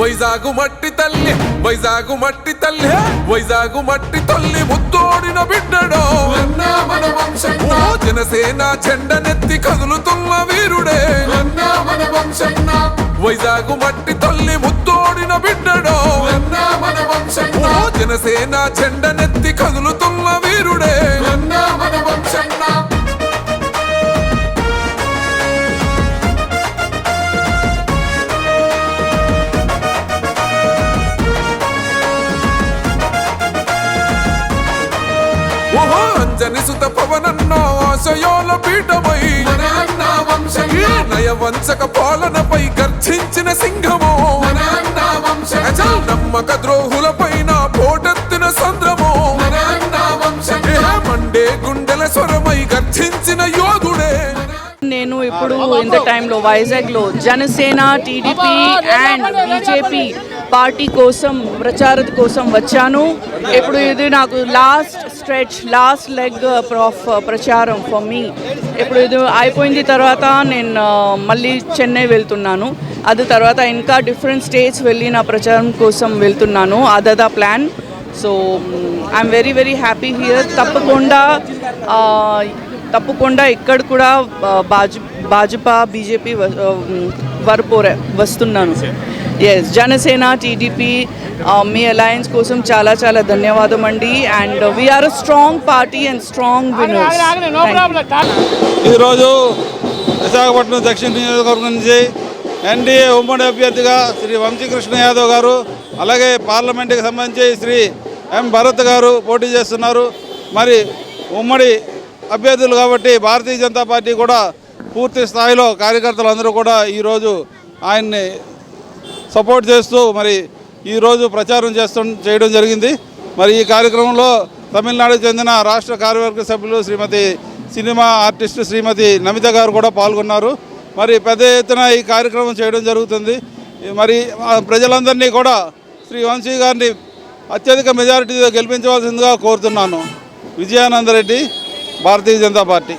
వైజాగు మట్టి తల్లి వైజాగు మట్టి తల్లి వైజాగు మట్టి తల్లి ముద్దోడిన బిడ్డడో. జనసేన చెండనెత్తి కదులుతున్న వీరుడే. మన వంశన్న. వైజాగు మట్టి తల్లి ముద్దోడిన ఓ జనసేన చెండనెత్తి కదులుతున్న వీరుడే. మన వంశన్న ఓహో అంజని సుత పవనన్న ఆశయోల పీఠమై. నయవంచక పాలనపై గర్జించిన సింహము. నమ్మక ద్రోహుల స్వరమై గర్జించిన యోధుడే. నేను ఇప్పుడు ఇంత టైంలో వైజాగ్లో Janasena TDP and BJP party కోసం ప్రచారం కోసం వచ్చాను. ఇప్పుడు ఇది నాకు last stretch last leg of ప్రచారం ఫర్ మీ ఇప్పుడు ఇది అయిపోయింది తర్వాత నేను uh, మళ్ళీ చెన్నై వెళ్తున్నాను. అది తర్వాత ఇంకా డిఫరెంట్ స్టేట్స్ వెళ్ళి నా ప్రచారం కోసం వెళ్తున్నాను. అదదా plan so I'm very very happy here తప్పకుండా తప్పకుండా ఇక్కడ కూడా భాజ భాజపా బీజేపీ వరపోరే వస్తున్నాను. ఎస్ జనసేన టీడీపీ మీ అలయన్స్ కోసం చాలా చాలా ధన్యవాదం అండి. And we are a strong party and strong winners ఈరోజు విశాఖపట్నం దక్షిణ నియోజకవర్గం నుంచి ఎన్డీఏ ఉమ్మడి అభ్యర్థిగా శ్రీ వంశీకృష్ణ యాదవ్ గారు అలాగే పార్లమెంట్కి సంబంధించి శ్రీ ఎం భరత్ గారు పోటీ చేస్తున్నారు. మరి ఉమ్మడి అభ్యర్థులు కాబట్టి భారతీయ జనతా పార్టీ కూడా పూర్తి స్థాయిలో కార్యకర్తలు అందరూ కూడా ఈరోజు ఆయన్ని సపోర్ట్ చేస్తూ మరి ఈరోజు ప్రచారం చేస్తు చేయడం జరిగింది. మరి ఈ కార్యక్రమంలో తమిళనాడుకు చెందిన రాష్ట్ర కార్యవర్గ సభ్యులు శ్రీమతి సినిమా ఆర్టిస్ట్ శ్రీమతి నమిత గారు కూడా పాల్గొన్నారు. మరి పెద్ద ఎత్తున ఈ కార్యక్రమం చేయడం జరుగుతుంది. మరి ప్రజలందరినీ కూడా శ్రీ వంశీ గారిని అత్యధిక మెజారిటీతో గెలిపించవలసిందిగా కోరుతున్నాను. విజయానందరెడ్డి భారతీయ జనతా పార్టీ.